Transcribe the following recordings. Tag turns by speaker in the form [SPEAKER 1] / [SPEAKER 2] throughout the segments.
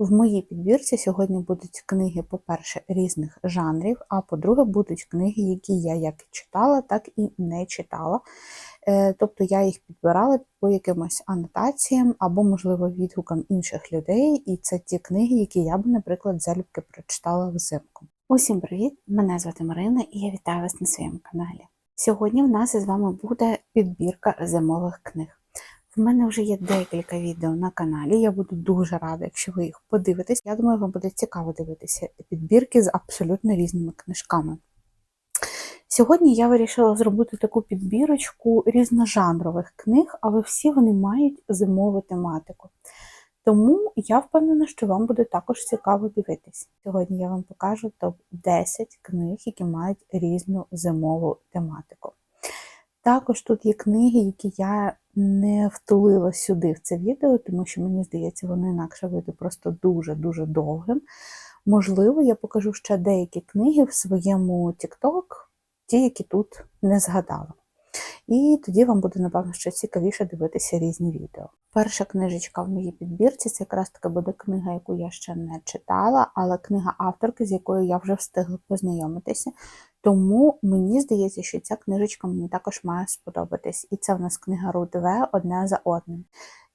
[SPEAKER 1] В моїй підбірці сьогодні будуть книги, по-перше, різних жанрів, а по-друге, будуть книги, які я як читала, так і не читала. Е, Тобто я їх підбирала по якимось анотаціям або, можливо, відгукам інших людей, і це ті книги, які я б, наприклад, залюбки прочитала взимку. Усім привіт! Мене звати Марина і я вітаю вас на своєму каналі. Сьогодні в нас із вами буде підбірка зимових книг. В мене вже є декілька відео на каналі. Я буду дуже рада, якщо ви їх подивитесь. Я думаю, вам буде цікаво дивитися підбірки з абсолютно різними книжками. Сьогодні я вирішила зробити таку підбірочку різножанрових книг, але всі вони мають зимову тематику. Тому я впевнена, що вам буде також цікаво дивитись. Сьогодні я вам покажу топ-10 книг, які мають різну зимову тематику. Також тут є книги, які я не втулила сюди в це відео, тому що мені здається, вони інакше вийде просто дуже-дуже довгим. Можливо, я покажу ще деякі книги в своєму TikTok, ті, які тут не згадала. І тоді вам буде, напевно, ще цікавіше дивитися різні відео. Перша книжечка в моїй підбірці це якраз таки буде книга, яку я ще не читала, але книга авторки, з якою я вже встигла познайомитися. Тому мені здається, що ця книжечка мені також має сподобатись. І це в нас книга Рут В. одне за одним.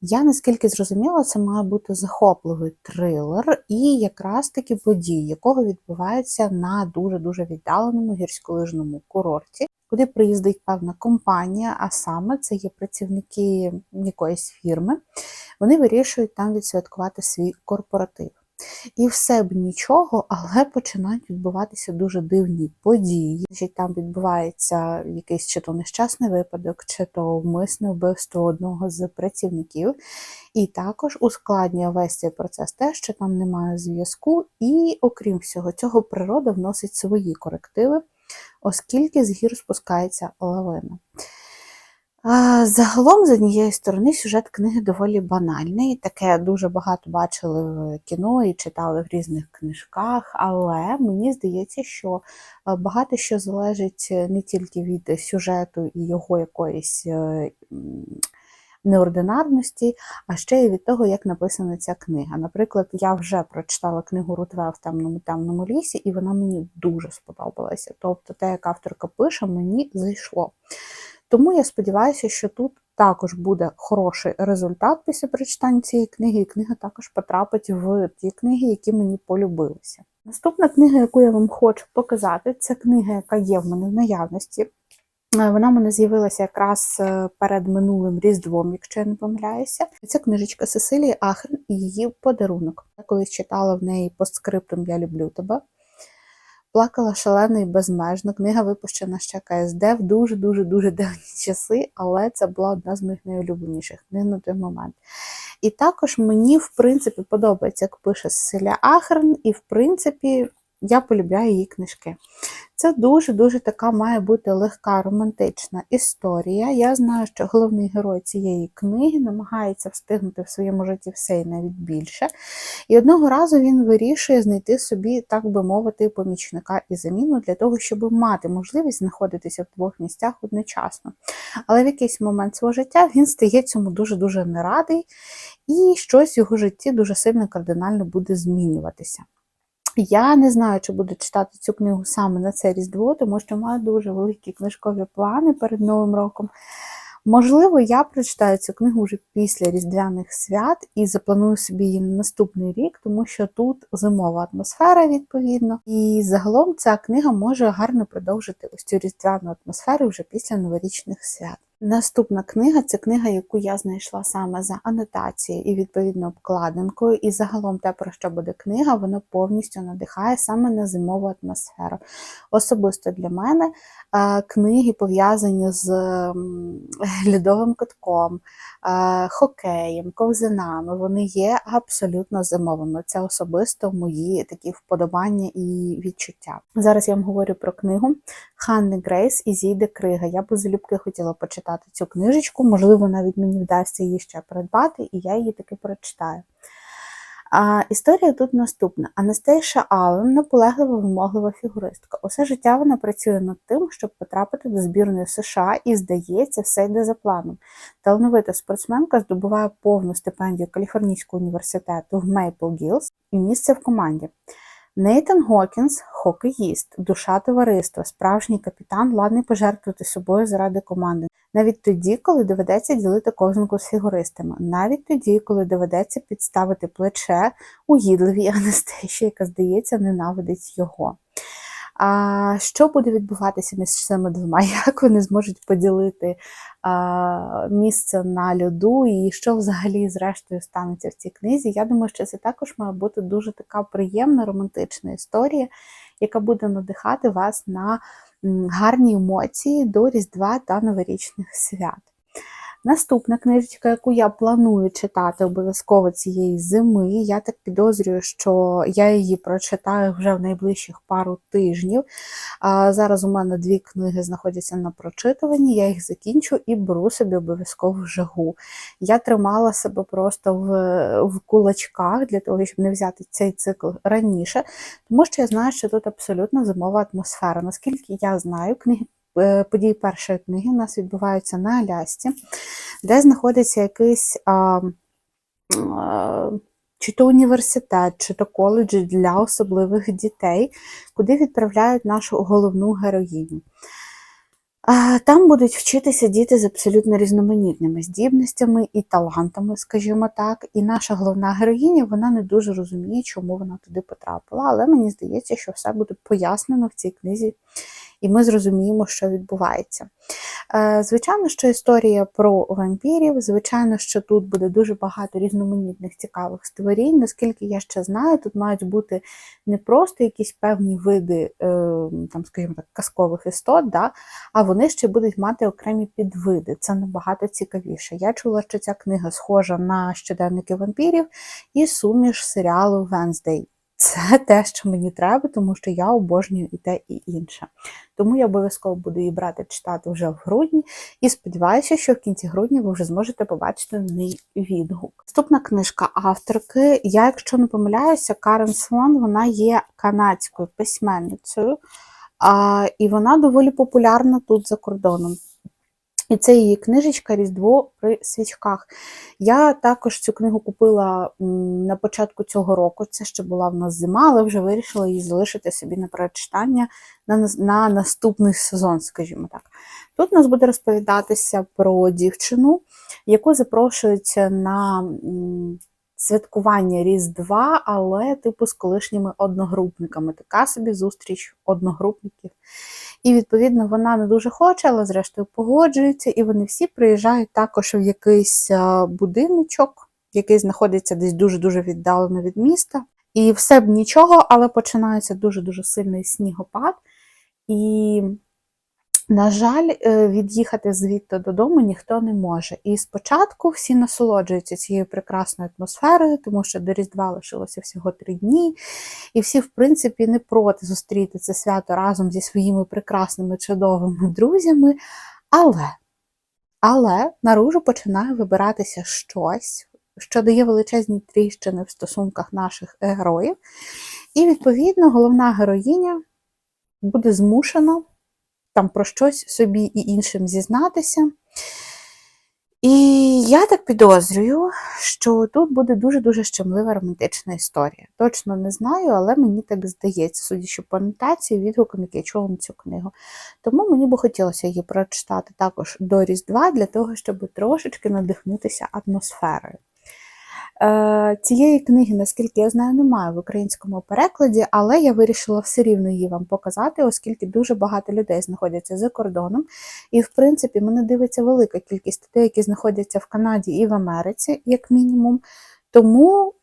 [SPEAKER 1] Я наскільки зрозуміла, це має бути захопливий трилер і якраз таки події, якого відбувається на дуже-дуже віддаленому гірськолижному курорті, куди приїздить певна компанія, а саме це є працівники якоїсь фірми. Вони вирішують там відсвяткувати свій корпоратив. І все б нічого, але починають відбуватися дуже дивні події. Там відбувається якийсь чи то нещасний випадок, чи то вмисне вбивство одного з працівників. І також ускладнює весь цей процес те, що там немає зв'язку, і, окрім всього цього, природа вносить свої корективи, оскільки з гір спускається лавина. Загалом, з однієї сторони, сюжет книги доволі банальний. Таке дуже багато бачили в кіно і читали в різних книжках, але мені здається, що багато що залежить не тільки від сюжету і його якоїсь неординарності, а ще й від того, як написана ця книга. Наприклад, я вже прочитала книгу Рутве в темному темному лісі, і вона мені дуже сподобалася. Тобто, те, як авторка пише, мені зайшло. Тому я сподіваюся, що тут також буде хороший результат після прочитання цієї книги, і книга також потрапить в ті книги, які мені полюбилися. Наступна книга, яку я вам хочу показати, це книга, яка є в мене в наявності. Е, вона в мене з'явилася якраз е, перед минулим Різдвом, якщо я не помиляюся. Це книжечка Сесилії Ахрен і її подарунок. Я колись читала в неї постскриптом Я люблю тебе. Плакала шалено і безмежно. Книга випущена ще КСД в дуже-дуже-дуже давні часи, але це була одна з моїх найулюбленіших книг на той момент. І також мені, в принципі, подобається, як пише Селя Ахерн, і, в принципі, я полюбляю її книжки. Це дуже-дуже така має бути легка романтична історія. Я знаю, що головний герой цієї книги намагається встигнути в своєму житті все і навіть більше. І одного разу він вирішує знайти собі, так би мовити, помічника і заміну для того, щоб мати можливість знаходитися в двох місцях одночасно. Але в якийсь момент свого життя він стає цьому дуже-дуже нерадий, і щось в його житті дуже сильно кардинально буде змінюватися. Я не знаю, чи буду читати цю книгу саме на це Різдво, тому що маю дуже великі книжкові плани перед Новим роком. Можливо, я прочитаю цю книгу вже після Різдвяних свят і запланую собі її на наступний рік, тому що тут зимова атмосфера, відповідно. І загалом ця книга може гарно продовжити ось цю різдвяну атмосферу вже після новорічних свят. Наступна книга це книга, яку я знайшла саме за анотацією і відповідно обкладинкою. І загалом те, про що буде книга, воно повністю надихає саме на зимову атмосферу. Особисто для мене книги пов'язані з льодовим катком, хокеєм, ковзанами. Вони є абсолютно зимовими. Це особисто мої такі вподобання і відчуття. Зараз я вам говорю про книгу Ханни Грейс і Зійде Крига. Я б залюбки хотіла почитати цю книжечку, можливо, навіть мені вдасться її ще придбати, і я її таки прочитаю. А історія тут наступна: Анастейша Аллен наполеглива вимоглива фігуристка. Усе життя вона працює над тим, щоб потрапити до збірної США, і здається, все йде за планом. Талановита спортсменка здобуває повну стипендію Каліфорнійського університету в Мейпл Гілз і місце в команді. Нейтан Гокінс хокеїст, душа товариства, справжній капітан, ладний пожертвувати собою заради команди. Навіть тоді, коли доведеться ділити ковзанку з фігуристами, навіть тоді, коли доведеться підставити плече угідливій Анастасії, яка, здається, ненавидить його. А що буде відбуватися між цими двома? Як вони зможуть поділити а, місце на льоду, і що взагалі зрештою станеться в цій книзі? Я думаю, що це також має бути дуже така приємна романтична історія, яка буде надихати вас на гарні емоції до Різдва та новорічних свят. Наступна книжечка, яку я планую читати обов'язково цієї зими, я так підозрюю, що я її прочитаю вже в найближчих пару тижнів. Зараз у мене дві книги знаходяться на прочитуванні, я їх закінчу і беру собі обов'язково жагу. Я тримала себе просто в, в кулачках для того, щоб не взяти цей цикл раніше, тому що я знаю, що тут абсолютно зимова атмосфера. Наскільки я знаю, книги події першої книги у нас відбуваються на Алясці, де знаходиться якийсь а, а, чи то університет, чи то коледж для особливих дітей, куди відправляють нашу головну героїню. Там будуть вчитися діти з абсолютно різноманітними здібностями і талантами, скажімо так. І наша головна героїня вона не дуже розуміє, чому вона туди потрапила, але мені здається, що все буде пояснено в цій книзі, і ми зрозуміємо, що відбувається. Е, Звичайно, що історія про вампірів, звичайно, що тут буде дуже багато різноманітних цікавих створінь. Наскільки я ще знаю, тут мають бути не просто якісь певні види, е, там, скажімо так, казкових істот, да, а вони ще будуть мати окремі підвиди. Це набагато цікавіше. Я чула, що ця книга схожа на щоденники вампірів і суміш серіалу Венздей. Це те, що мені треба, тому що я обожнюю і те, і інше. Тому я обов'язково буду її брати читати вже в грудні і сподіваюся, що в кінці грудня ви вже зможете побачити на неї відгук. Наступна книжка авторки. Я, якщо не помиляюся, Карен Свон вона є канадською письменницею, а, і вона доволі популярна тут за кордоном. І це її книжечка Різдво при свічках. Я також цю книгу купила на початку цього року. Це ще була в нас зима, але вже вирішила її залишити собі на прочитання на, на наступний сезон, скажімо так. Тут у нас буде розповідатися про дівчину, яку запрошують на святкування Різдва, але типу з колишніми одногрупниками. Така собі зустріч одногрупників. І, відповідно, вона не дуже хоче, але зрештою погоджується, і вони всі приїжджають також в якийсь будиночок, який знаходиться десь дуже-дуже віддалено від міста. І все б нічого, але починається дуже-дуже сильний снігопад. І на жаль, е, від'їхати звідти додому ніхто не може. І спочатку всі насолоджуються цією прекрасною атмосферою, тому що до Різдва лишилося всього три дні, і всі, в принципі, не проти зустріти це свято разом зі своїми прекрасними чудовими друзями. Але, але наружу починає вибиратися щось, що дає величезні тріщини в стосунках наших героїв. І, відповідно, головна героїня буде змушена там про щось собі і іншим зізнатися. І я так підозрюю, що тут буде дуже-дуже щемлива романтична історія. Точно не знаю, але мені так здається, судячи по анотації, відгукам, які я чула на цю книгу. Тому мені би хотілося її прочитати також до Різдва, для того, щоб трошечки надихнутися атмосферою. Е, цієї книги, наскільки я знаю, немає в українському перекладі, але я вирішила все рівно її вам показати, оскільки дуже багато людей знаходяться за кордоном. І, в принципі, мене дивиться велика кількість людей, які знаходяться в Канаді і в Америці, як мінімум. Тому.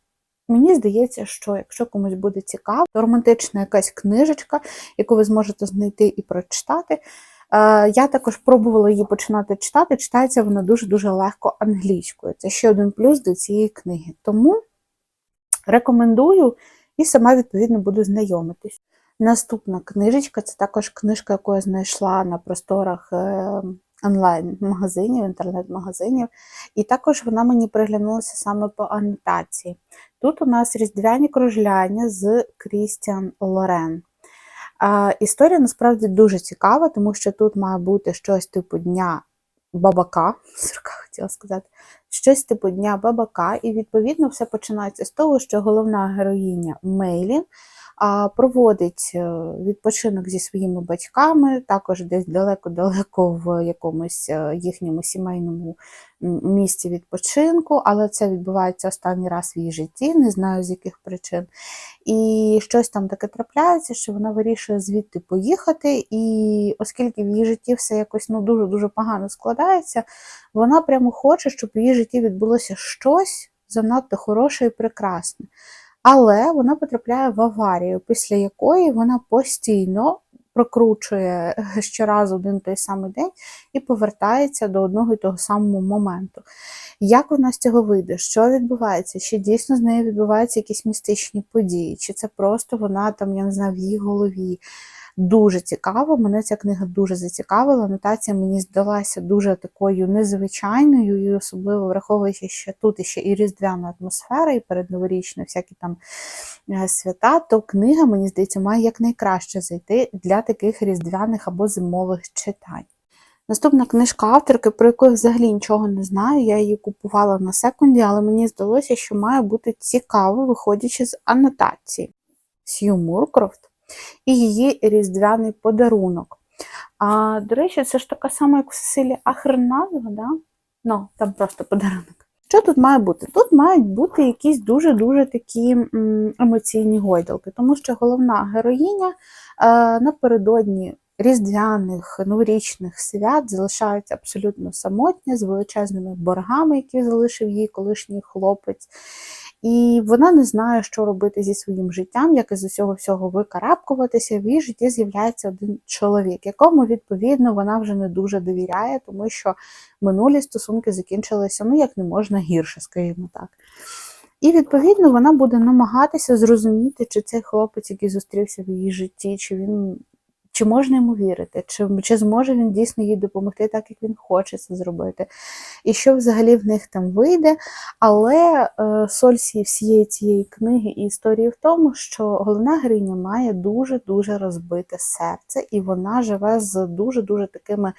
[SPEAKER 1] Мені здається, що якщо комусь буде цікаво, то романтична якась книжечка, яку ви зможете знайти і прочитати, я також пробувала її починати читати. Читається вона дуже-дуже легко англійською. Це ще один плюс до цієї книги. Тому рекомендую і сама, відповідно, буду знайомитись. Наступна книжечка це також книжка, яку я знайшла на просторах е, онлайн-магазинів, інтернет-магазинів. І також вона мені приглянулася саме по анотації. Тут у нас різдвяні кружляння з Крістіан Лорен. А, Історія насправді дуже цікава, тому що тут має бути щось типу дня бабака, сурка хотіла сказати, щось типу дня бабака, і відповідно все починається з того, що головна героїня Мейлін проводить е, відпочинок зі своїми батьками, також десь далеко-далеко в якомусь е, їхньому сімейному місці відпочинку, але це відбувається останній раз в її житті, не знаю з яких причин. І щось там таке трапляється, що вона вирішує звідти поїхати, і оскільки в її житті все якось ну, дуже-дуже погано складається, вона прямо хоче, щоб в її житті відбулося щось занадто хороше і прекрасне. Але вона потрапляє в аварію, після якої вона постійно прокручує щоразу один той самий день і повертається до одного і того самого моменту. Як вона з цього вийде? Що відбувається? Чи дійсно з нею відбуваються якісь містичні події? Чи це просто вона там, я не знаю, в її голові? Дуже цікаво, мене ця книга дуже зацікавила. Анотація мені здалася дуже такою незвичайною, і особливо враховуючи, що тут ще і різдвяна атмосфера, і передноворічна всякі там е, свята, то книга, мені здається, має якнайкраще зайти для таких різдвяних або зимових читань. Наступна книжка авторки, про яку я взагалі нічого не знаю. Я її купувала на секунді, але мені здалося, що має бути цікаво, виходячи з анотації. Сью Муркрофт і її різдвяний подарунок. А, До речі, це ж така сама, як у Сесилі Ахр да? Ну, там просто подарунок. Що тут має бути? Тут мають бути якісь дуже-дуже такі емоційні гойдалки, тому що головна героїня е, напередодні різдвяних новорічних свят залишається абсолютно самотня, з величезними боргами, які залишив їй колишній хлопець. І вона не знає, що робити зі своїм життям, як із усього всього викарабкуватися. В її житті з'являється один чоловік, якому, відповідно, вона вже не дуже довіряє, тому що минулі стосунки закінчилися ну як не можна гірше, скажімо так. І, відповідно, вона буде намагатися зрозуміти, чи цей хлопець, який зустрівся в її житті, чи він чи можна йому вірити, чи чи зможе він дійсно їй допомогти так, як він хоче це зробити, і що взагалі в них там вийде. Але е, соль всієї цієї книги і історії в тому, що головна героїня має дуже-дуже розбите серце, і вона живе з дуже-дуже такими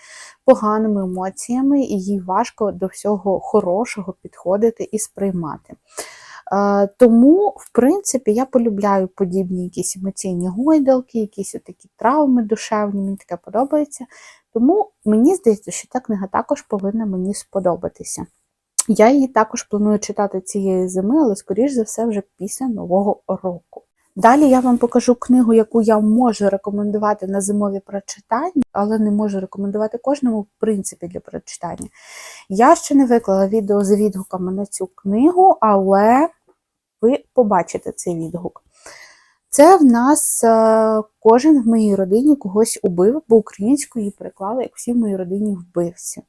[SPEAKER 1] поганими емоціями, і їй важко до всього хорошого підходити і сприймати. Тому, в принципі, я полюбляю подібні якісь емоційні гойдалки, якісь такі травми душевні, мені таке подобається. Тому мені здається, що ця книга також повинна мені сподобатися. Я її також планую читати цієї зими, але, скоріш за все, вже після Нового року. Далі я вам покажу книгу, яку я можу рекомендувати на зимові прочитання, але не можу рекомендувати кожному, в принципі, для прочитання. Я ще не виклала відео з відгуками на цю книгу, але ви побачите цей відгук. Це в нас е, кожен в моїй родині когось убив, бо українською її переклали, як всі в моїй родині вбивці.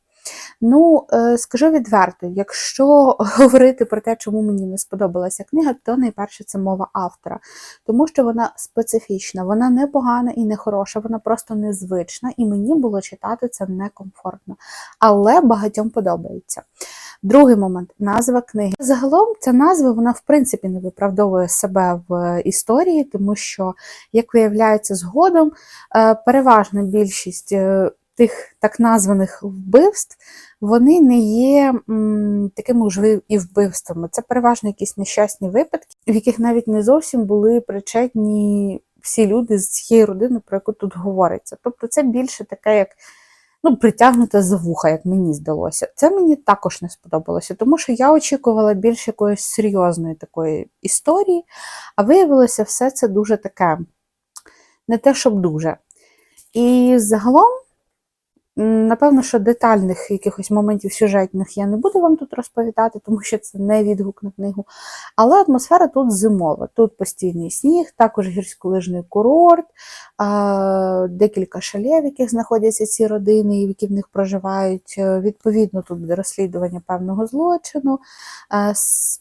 [SPEAKER 1] Ну, е, скажу відверто, якщо говорити про те, чому мені не сподобалася книга, то найперше це мова автора, тому що вона специфічна, вона не погана і не хороша, вона просто незвична, і мені було читати це некомфортно. Але багатьом подобається. Другий момент назва книги. Загалом ця назва вона в принципі не виправдовує себе в історії, тому що, як виявляється, згодом е, переважна більшість е, тих так названих вбивств вони не є такими вже і вбивствами. Це переважно якісь нещасні випадки, в яких навіть не зовсім були причетні всі люди з цієї родини, про яку тут говориться. Тобто це більше таке, як ну, притягнуте за вуха, як мені здалося. Це мені також не сподобалося, тому що я очікувала більш якоїсь серйозної такої історії, а виявилося все це дуже таке, не те, щоб дуже. І загалом. Напевно, що детальних якихось моментів сюжетних я не буду вам тут розповідати, тому що це не відгук на книгу. Але атмосфера тут зимова. Тут постійний сніг, також гірськолижний курорт, декілька шалів, в яких знаходяться ці родини, які в них проживають. Відповідно, тут буде розслідування певного злочину,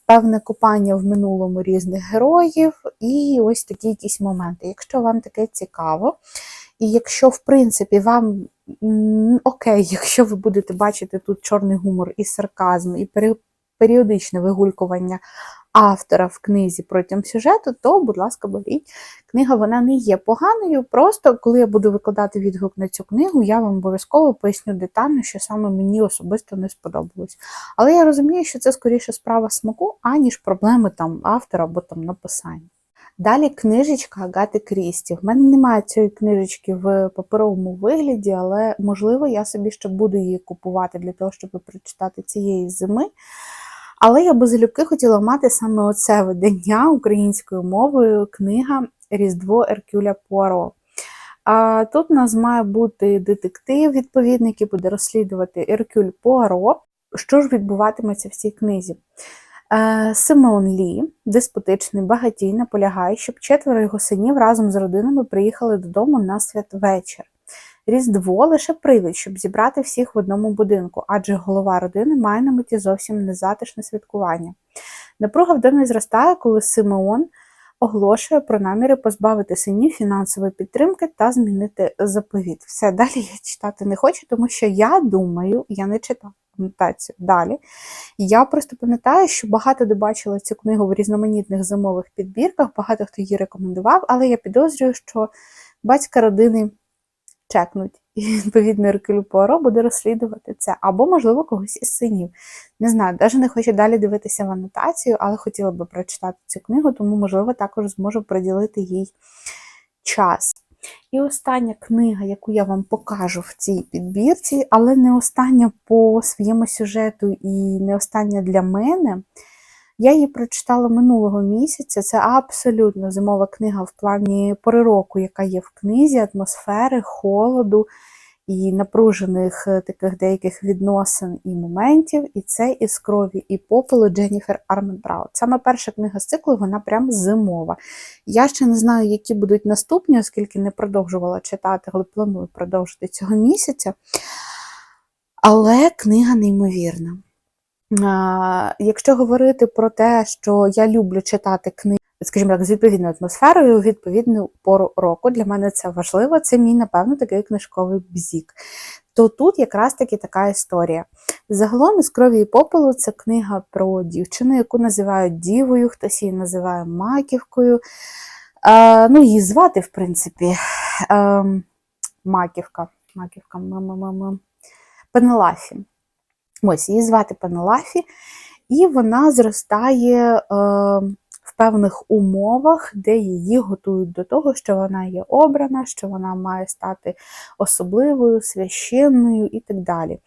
[SPEAKER 1] певне купання в минулому різних героїв, і ось такі якісь моменти. Якщо вам таке цікаво, і якщо, в принципі, вам окей, якщо ви будете бачити тут чорний гумор і сарказм, і періодичне вигулькування автора в книзі протягом сюжету, то, будь ласка, беріть. Книга вона не є поганою. Просто коли я буду викладати відгук на цю книгу, я вам обов'язково поясню детально, що саме мені особисто не сподобалось. Але я розумію, що це скоріше справа смаку, аніж проблеми там автора або там написання. Далі книжечка Агати Крісті. В мене немає цієї книжечки в паперовому вигляді, але можливо я собі ще буду її купувати для того, щоб прочитати цієї зими. Але я би залюбки хотіла мати саме оце видання українською мовою, книга Різдво Еркюля Пуаро. А тут у нас має бути детектив, відповідний, який буде розслідувати Еркюль Пуаро. Що ж відбуватиметься в цій книзі? Е, Симеон Лі, деспотичний багатій, наполягає, щоб четверо його синів разом з родинами приїхали додому на святвечір. Різдво лише привід, щоб зібрати всіх в одному будинку, адже голова родини має на меті зовсім незатишне святкування. Напруга в домі зростає, коли Симеон оголошує про наміри позбавити синів фінансової підтримки та змінити заповіт. Все, далі я читати не хочу, тому що я думаю, я не читала анотацію далі. Я просто пам'ятаю, що багато де бачила цю книгу в різноманітних зимових підбірках, багато хто її рекомендував, але я підозрюю, що батька родини чекнуть. І відповідно Еркюль Пуаро буде розслідувати це, або, можливо, когось із синів. Не знаю, навіть не хочу далі дивитися в анотацію, але хотіла би прочитати цю книгу, тому, можливо, також зможу приділити їй час. І остання книга, яку я вам покажу в цій підбірці, але не остання по своєму сюжету і не остання для мене. Я її прочитала минулого місяця. Це абсолютно зимова книга в плані пори року, яка є в книзі, атмосфери, холоду і напружених е, таких деяких відносин і моментів. І це із крові і попелу Дженніфер Арменбраут. Саме перша книга з циклу, вона прям зимова. Я ще не знаю, які будуть наступні, оскільки не продовжувала читати, але планую продовжити цього місяця. Але книга неймовірна. Якщо говорити про те, що я люблю читати книги, скажімо так, з відповідною атмосферою, у відповідну пору року, для мене це важливо, це мій, напевно, такий книжковий бзік. То тут якраз таки така історія. Загалом із крові і попелу це книга про дівчину, яку називають Дівою, хтось її називає Маківкою. А, ну, її звати, в принципі, а, Маківка. Маківка, м-м-м-м. Пенелафі. Ось її звати Пенелафі, і вона зростає е, в певних умовах, де її готують до того, що вона є обрана, що вона має стати особливою, священною і так далі.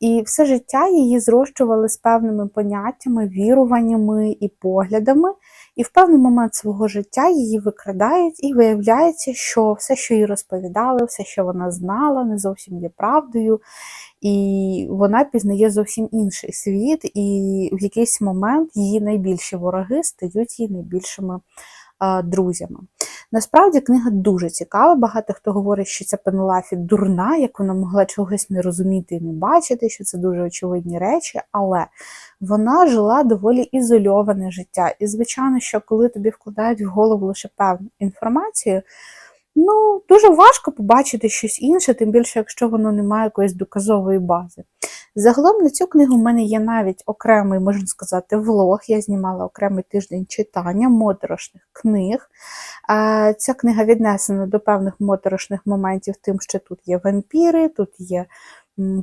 [SPEAKER 1] І все життя її зрощували з певними поняттями, віруваннями і поглядами. І в певний момент свого життя її викрадають, і виявляється, що все, що їй розповідали, все, що вона знала, не зовсім є правдою. І вона пізнає зовсім інший світ, і в якийсь момент її найбільші вороги стають її найбільшими а, друзями. Насправді книга дуже цікава. Багато хто говорить, що ця Пенелафі дурна, як вона могла чогось не розуміти і не бачити, що це дуже очевидні речі, але вона жила доволі ізольоване життя. І, звичайно, що коли тобі вкладають в голову лише певну інформацію, ну, дуже важко побачити щось інше, тим більше, якщо воно не має якоїсь доказової бази. Загалом на цю книгу в мене є навіть окремий, можна сказати, влог. Я знімала окремий тиждень читання моторошних книг. Ця книга віднесена до певних моторошних моментів, тим, що тут є вампіри, тут є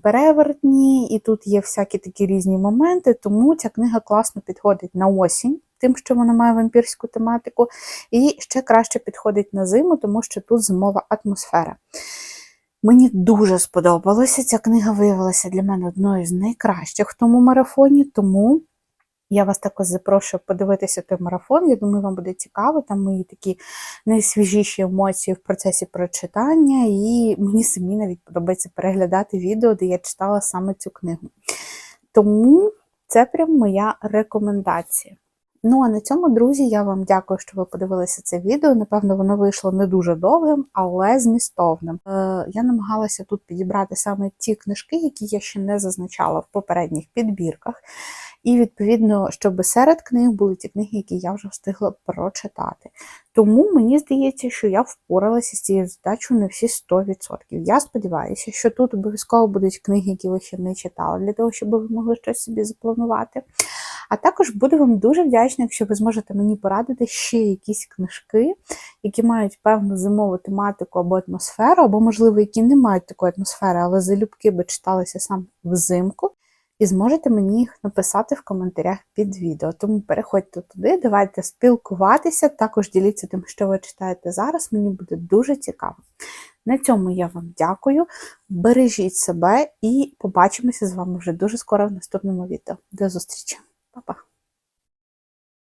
[SPEAKER 1] перевертні, і тут є всякі такі різні моменти, тому ця книга класно підходить на осінь, тим, що вона має вампірську тематику, і ще краще підходить на зиму, тому що тут зимова атмосфера. Мені дуже сподобалося. Ця книга виявилася для мене одною з найкращих в тому марафоні, тому я вас також запрошую подивитися той марафон. Я думаю, вам буде цікаво. Там мої такі найсвіжіші емоції в процесі прочитання, і мені самі навіть подобається переглядати відео, де я читала саме цю книгу. Тому це прям моя рекомендація. Ну а на цьому, друзі, я вам дякую, що ви подивилися це відео. Напевно, воно вийшло не дуже довгим, але змістовним. Е, я намагалася тут підібрати саме ті книжки, які я ще не зазначала в попередніх підбірках. І, відповідно, щоб серед книг були ті книги, які я вже встигла прочитати. Тому мені здається, що я впоралася з цією задачею на всі 100%. Я сподіваюся, що тут обов'язково будуть книги, які ви ще не читали, для того, щоб ви могли щось собі запланувати. А також буду вам дуже вдячна, якщо ви зможете мені порадити ще якісь книжки, які мають певну зимову тематику або атмосферу, або, можливо, які не мають такої атмосфери, але залюбки би читалися саме взимку. І зможете мені їх написати в коментарях під відео. Тому переходьте туди, давайте спілкуватися, також діліться тим, що ви читаєте зараз. Мені буде дуже цікаво. На цьому я вам дякую. Бережіть себе і побачимося з вами вже дуже скоро в наступному відео. До зустрічі! Pa, pa.